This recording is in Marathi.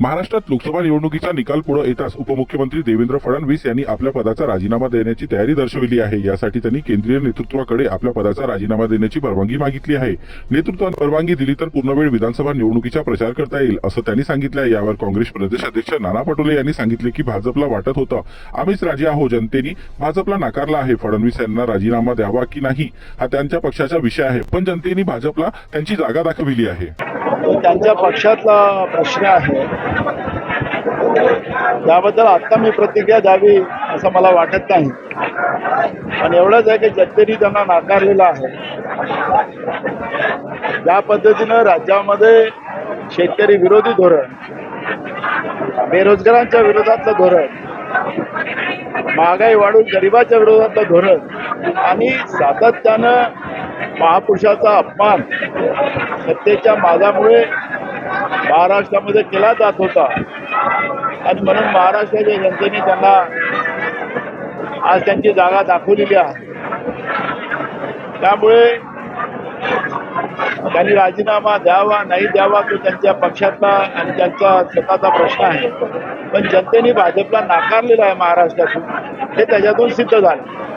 महाराष्ट्रात लोकसभा निवडणुकीचा निकाल पुढे येताच उपमुख्यमंत्री देवेंद्र फडणवीस यांनी आपल्या पदाचा राजीनामा देण्याची तयारी दर्शविली आहे. यासाठी त्यांनी केंद्रीय नेतृत्वाकडे आपल्या पदाचा राजीनामा देण्याची परवानगी मागितली आहे. नेतृत्वाने परवानगी दिली तर पूर्णवेळ विधानसभा निवडणुकीचा प्रचार करता येईल असं त्यांनी सांगितलं आहे. यावर काँग्रेस प्रदेश अध्यक्ष नाना पटोले यांनी सांगितले की भाजपला वाटत होतं आम्हीच राजे आहो जनतेने भाजपला नाकारला आहे. फडणवीस यांना राजीनामा द्यावा की नाही हा त्यांच्या पक्षाचा विषय आहे. पण जनतेने भाजपला त्यांची जागा दाखविली आहे. तो त्यांच्या पक्षातला प्रश्न आहे. त्याबद्दल आता मी प्रतिक्रिया द्यावी असं मला वाटत नाही. पण एवढंच आहे की जनतेने त्यांना नाकारलेलं आहे. ज्या पद्धतीनं राज्यामध्ये शेतकरी विरोधी धोरण बेरोजगारांच्या विरोधातलं धोरण महागाई वाढून गरिबाच्या विरोधातलं धोरण आणि सातत्यानं महापुरुषाचा अपमान सत्तेच्या माझ्यामुळे महाराष्ट्रामध्ये केला जात होता. आणि म्हणून महाराष्ट्राच्या जनतेने त्यांना आज त्यांची जागा दाखवलेली आहे. त्यामुळे त्यांनी राजीनामा द्यावा नाही द्यावा तो त्यांच्या पक्षातला आणि त्यांचा स्वतःचा प्रश्न आहे. पण जनतेने भाजपला नाकारलेला आहे महाराष्ट्रातून. हे त्याच्यातून सिद्ध झालं.